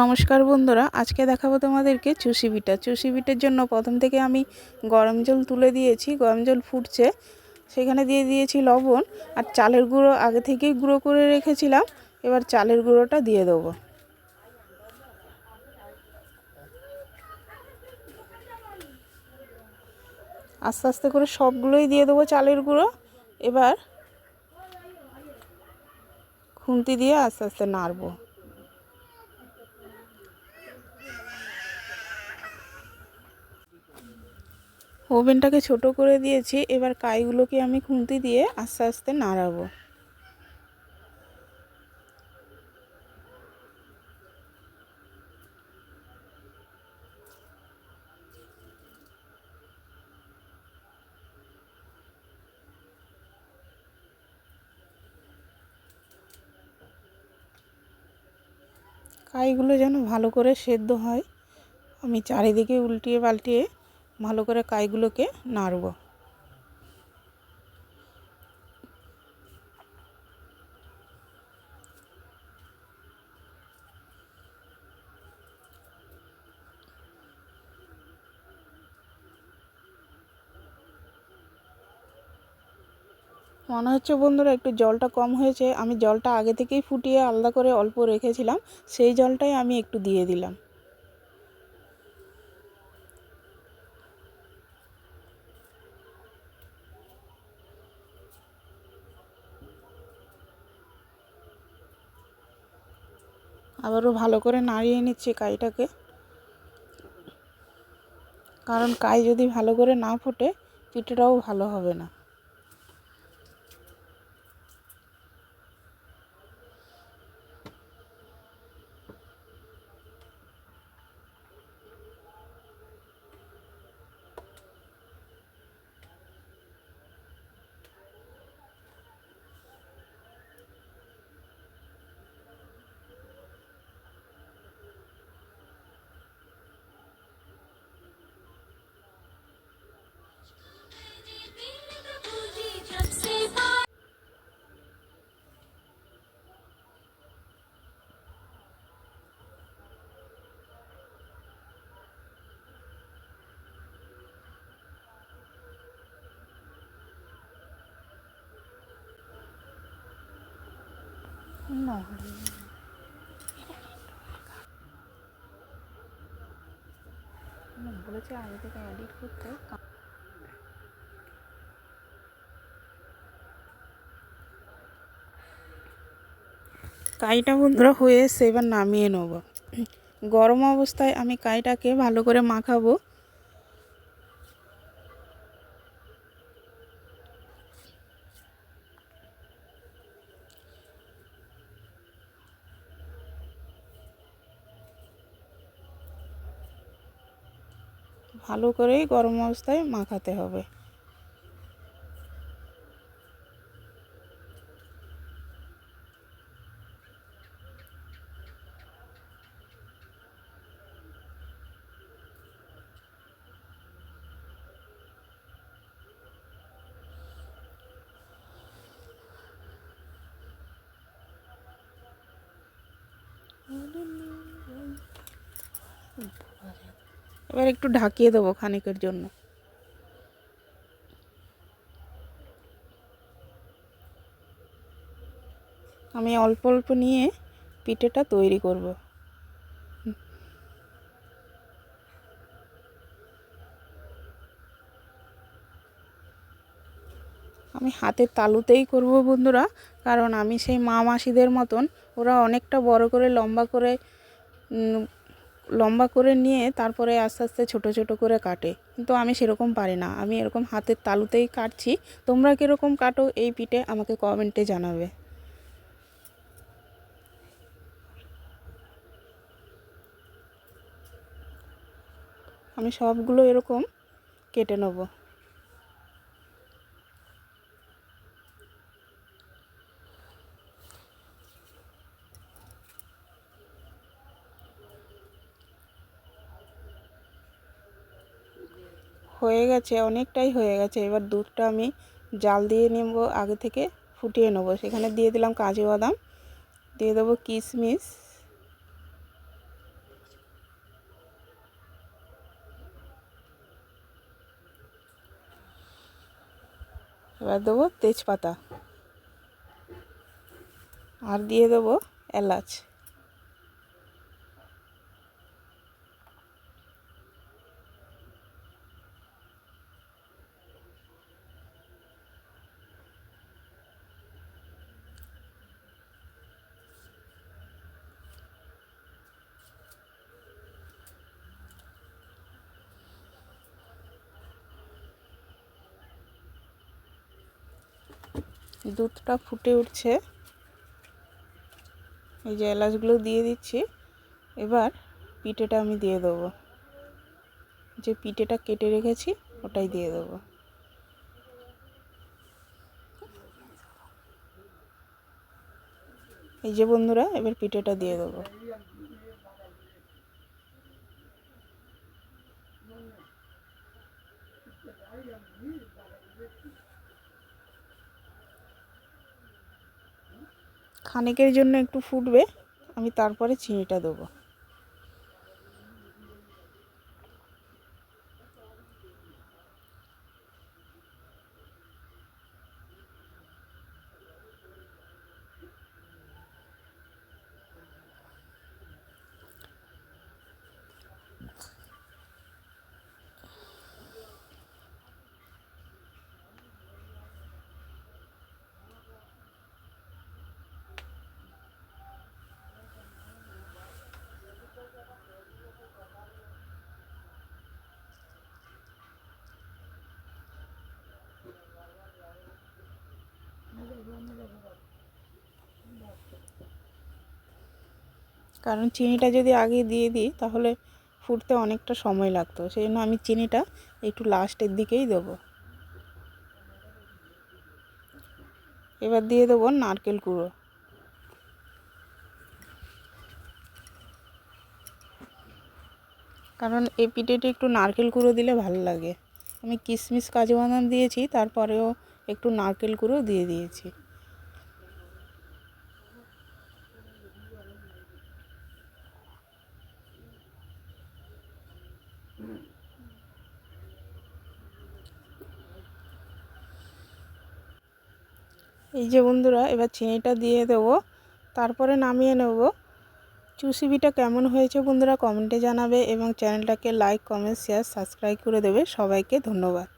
নমস্কার বন্ধুরা, আজকে দেখাবো তোমাদেরকে চুষি পিঠা চুষি পিঠের জন্য প্রথম থেকে আমি গরম জল তুলে দিয়েছি, গরম জল ফুটছে। সেখানে দিয়ে দিয়েছি লবণ আর চালের গুঁড়ো আগে থেকেই গুঁড়ো করে রেখেছিলাম। এবার চালের গুঁড়োটা দিয়ে দেবো। আস্তে আস্তে করে সবগুলোই দিয়ে দেবো চালের গুঁড়ো। এবার খুন্তি দিয়ে আস্তে আস্তে নাড়বো। ওভেনটাকে ছোট করে দিয়েছি, এবার কাইগুলোকে আমি খুন্তি দিয়ে আস্তে আস্তে নাড়াবো। কাইগুলো যেন ভালো করে সেদ্ধ হয়, আমি চারিদিকে উল্টিয়ে পাল্টিয়ে ভালো করে কাইগুলোকে নাড়ব। মনে হচ্ছে বন্ধুরা একটু জলটা কম হয়েছে। আমি জলটা আগে থেকেই ফুটিয়ে আলাদা করে অল্প রেখেছিলাম। সেই জলটাই আমি একটু দিয়ে দিলাম। আবারও ভালো করে নাড়িয়ে নিচ্ছি কাইটাকে। কারণ কাই যদি ভালো করে না ফোটে, পিঠেটাও ভালো হবে না। বলেছে আগে থেকে এডিট করতে। কাইটা বন্ধুরা হয়ে এসে এবার নামিয়ে নেব। গরম অবস্থায় আমি কাইটাকে ভালো করে মাখাবো। ভালো করেই গরম অবস্থায় মাখাতে হবে। এবার একটু ঢাকিয়ে দেবো খানিকের জন্য। আমি অল্প অল্প নিয়ে পিঠেটা তৈরি করব। আমি হাতের তালুতেই করব বন্ধুরা, কারণ আমি সেই মা মাসিদের মতন ওরা অনেকটা বড় করে লম্বা করে লম্বা করে নিয়ে তারপরে আস্তে আস্তে ছোট ছোট করে কাটে। কিন্তু আমি সেরকম পারি না। আমি এরকম হাতের তালুতেই কাটছি। তোমরা কীরকম কাটো এই পিঠে আমাকে কমেন্টে জানাবে। আমি সবগুলো এরকম কেটে নেব। হয়ে গেছে, অনেকটাই হয়ে গেছে। এবার দুধটা আমি জাল দিয়ে নেব, আগে থেকে ফুটিয়ে নেব। সেখানে দিয়ে দিলাম কাজু বাদাম, দিয়ে দেবো কিশমিশ। এবার দেবো তেজপাতা। আর দিয়ে দেবো এলাচ। দুধটা ফুটে উঠছে। এই যে এলাচগুলো দিয়ে দিচ্ছি। এবার পিঠেটা আমি দিয়ে দেবো। যে পিঠেটা কেটে রেখেছি, ওটাই দিয়ে দেবো। এই যে বন্ধুরা, এবার পিঠেটা দিয়ে দেবো। খানিকের জন্য একটু ফুটবে আমি তারপরে চিনিটা দেবো। কারণ চিনিটা যদি আগে দিয়ে দিই, তাহলে ফুটতে অনেকটা সময় লাগতো। সেই জন্য আমি চিনিটা একটু লাস্টের দিকেই দেবো। এবার দিয়ে দেবো নারকেল কুড়ো। কারণ এই পিঠেটা একটু নারকেল কুড়ো দিলে ভালো লাগে। আমি কিশমিশ কাজু বাদাম দিয়েছি, তারপরেও একটু নারকেল কুড়ো দিয়ে দিয়েছি। এই যে বন্ধুরা, এবার চিনিটা দিয়ে দেবো, তারপরে নামিয়ে নেব। চুসিবিটা কেমন হয়েছে বন্ধুরা কমেন্টে জানাবে এবং চ্যানেলটাকে লাইক, কমেন্ট, শেয়ার, সাবস্ক্রাইব করে দেবে। সবাইকে ধন্যবাদ।